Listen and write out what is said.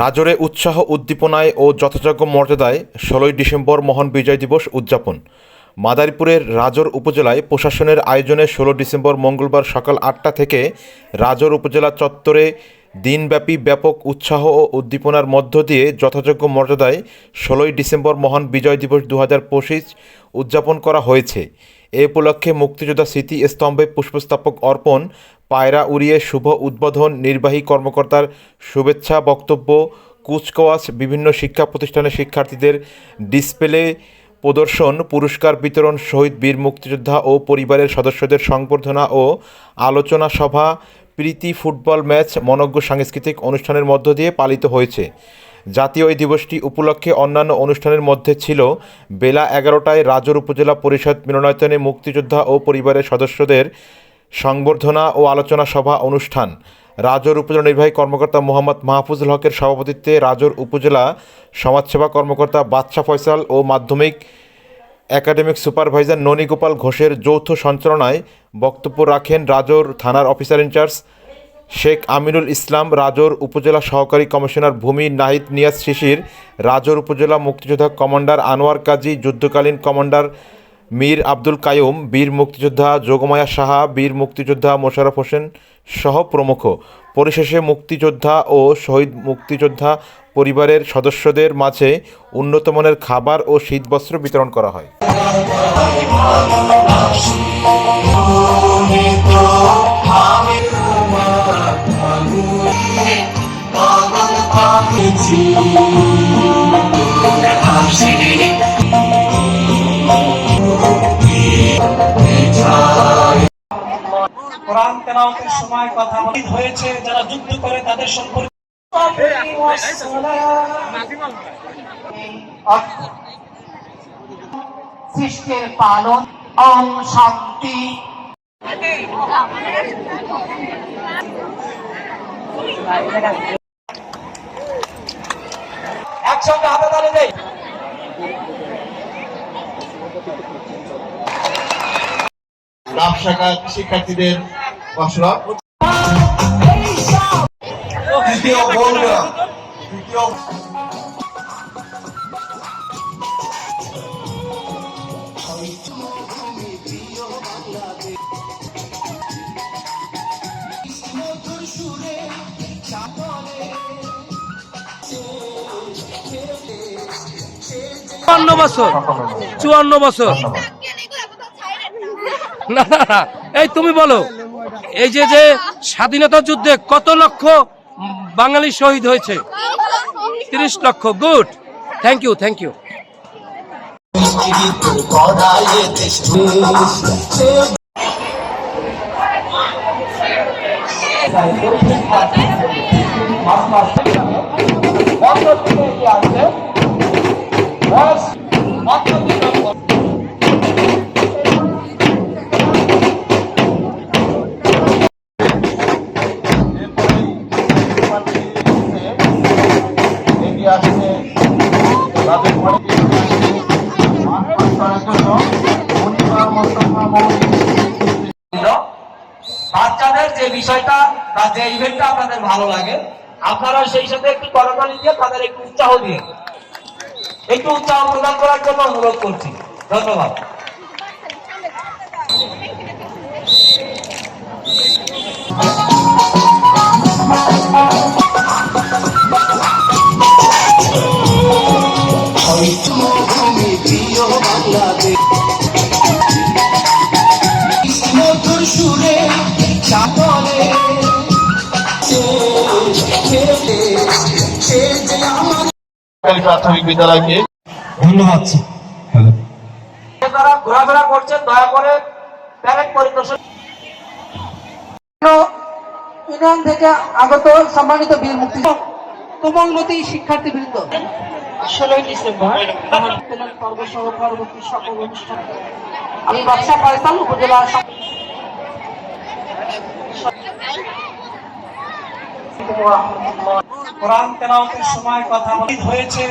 রাজরে উৎসাহ, উদ্দীপনায় ও যথাযোগ্য মর্যাদায় ষোলোই ডিসেম্বর মহান বিজয় দিবস উদযাপন। মাদারীপুরের রাজর উপজেলায় প্রশাসনের আয়োজনে ষোলো ডিসেম্বর মঙ্গলবার সকাল আটটা থেকে রাজর উপজেলা চত্বরে দিনব্যাপী ব্যাপক উৎসাহ ও উদ্দীপনার মধ্য দিয়ে যথাযোগ্য মর্যাদায় ষোলোই ডিসেম্বর মহান বিজয় দিবস দু হাজার পঁচিশ উদযাপন করা হয়েছে। এ উপলক্ষে মুক্তিযোদ্ধা স্মৃতি স্তম্ভে অর্পণ, পায়রা উড়িয়ে শুভ উদ্বোধন, নির্বাহী কর্মকর্তার শুভেচ্ছা বক্তব্য, কুচকাওয়াজ, বিভিন্ন শিক্ষা প্রতিষ্ঠানের শিক্ষার্থীদের ডিসপ্লে প্রদর্শন, পুরস্কার বিতরণ শহীদ বীর মুক্তিযোদ্ধা ও পরিবারের সদস্যদের সংবর্ধনা ও আলোচনা সভা, প্রীতি ফুটবল ম্যাচ, মনজ্ঞ সাংস্কৃতিক অনুষ্ঠানের মধ্য দিয়ে পালিত হয়েছে। জাতীয় এই দিবসটি উপলক্ষে অন্যান্য অনুষ্ঠানের মধ্যে ছিল বেলা এগারোটায় রাজর উপজেলা পরিষদ মিলনায়তনে মুক্তিযোদ্ধা ও পরিবারের সদস্যদের সংবর্ধনা ও আলোচনা সভা অনুষ্ঠান। রাজর উপজেলা নির্বাহী কর্মকর্তা মোহাম্মদ মাহফুজুল হকের সভাপতিত্বে রাজর উপজেলা সমাজসেবা কর্মকর্তা বাদশা ফয়সাল ও মাধ্যমিক একাডেমিক সুপারভাইজার ননীগোপাল ঘোষের যৌথ সঞ্চালনায় বক্তব্য রাখেন রাজর থানার officer in charge Sheikh Aminul Islam Rajoir উপজেলা সহকারী কমিশনার ভূমি নাহিদ নিয়াজ শিশির, রাজর উপজেলা মুক্তিযোদ্ধা কমান্ডার আনোয়ার কাজী, যুদ্ধকালীন কমান্ডার মীর আব্দুল কায়ুম বীর মুক্তিযোদ্ধা যোগমায়া সাহা, বীর মুক্তিযোদ্ধা মোশাররফ হোসেন সহ প্রমুখ। পরিশেষে মুক্তিযোদ্ধা ও শহীদ মুক্তিযোদ্ধা পরিবারের সদস্যদের মাঝে উন্নতমানের খাবার ও শীতবস্ত্র বিতরণ করা হয়। যারা যুদ্ধ করে তাদের সৃষ্টির পালন ওম শান্তি একসঙ্গে হাতে তালে দেয় লাভ শাখা শিক্ষার্থীদের বসরা তৃতীয় বলরা দ্বিতীয় চুয়ান্ন বছর চুয়ান্ন বছর। না এই তুমি বলো, এই যে যে স্বাধীনতা যুদ্ধে কত লক্ষ বাঙালি শহীদ হয়েছে? তিরিশ লক্ষ, good thank you thank you তাদের বাচ্চাদের যে বিষয়টা বা যে ইভেন্টটা আপনাদের ভালো লাগে, আপনারা সেই সাথে একটু করতালি দিয়ে তাদের একটু উৎসাহ দিয়ে একটু উৎসাহ প্রদান করার জন্য অনুরোধ করছি। ধন্যবাদ। মধুর সুরে প্রাথমিক বিদ্যালয়কে ধন্যবাদ যারা ঘোরাফেরা করছেন দয়া করে প্যারেড পরিদর্শন ইউনিয়ন থেকে আগত সম্মানিত বীর মুক্তি কোমলমতি শিক্ষার্থী বৃন্দ ষোলোই ডিসেম্বর পর্ব সহ পরবর্তী সকল অনুষ্ঠান আমি বাদশা ফয়সাল উপজেলা কোরআন তেলাওয়াতের সময় কথা হয়েছে।